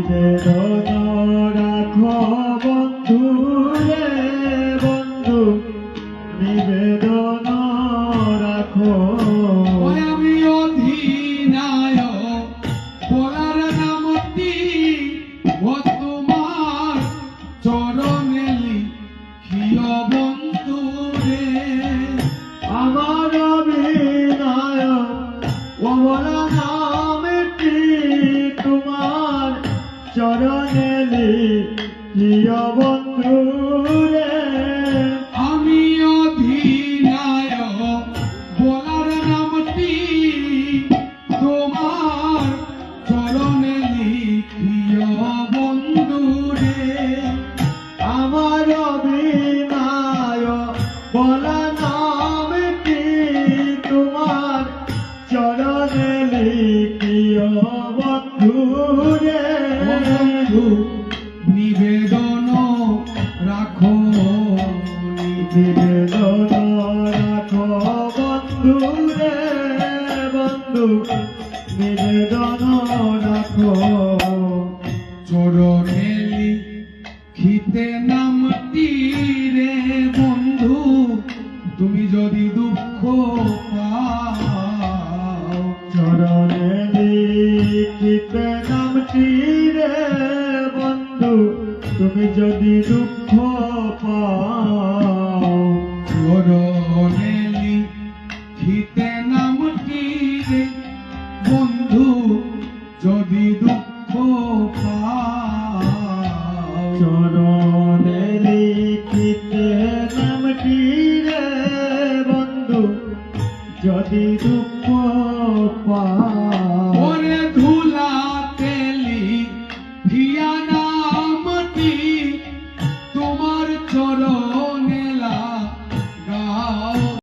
নিবেদন রাখো বন্ধু রে বন্ধু নিবেদন রাখো। আমি অধীনায়ক পরার নামটি ও তোমার চরণে লিখিও বন্ধু রে। আমার অভিনয় ওমর নামটি তোমার? চরণে লিখিও বন্ধু রে আমি অধীনায়ক বলার নামটি তোমার চরণে লিখিও বন্ধু রে আমার অভিনয় বলা নামটি তোমার চরণে লিখিও বন্ধু রে বন্ধু রে বন্ধু নিবেদন রাখো চরণে লিখিতে বন্ধু, তুমি যদি দুঃখ পাও। চরণে লিখিতে নামটি রে বন্ধু, তুমি যদি দুঃখ পাও। দুঃখ চরণে লিখিতে নামটি রে বন্ধু, যদি দুঃখ পরে ধুলা তেলি ধিয়া নামটি, তোমার চরণ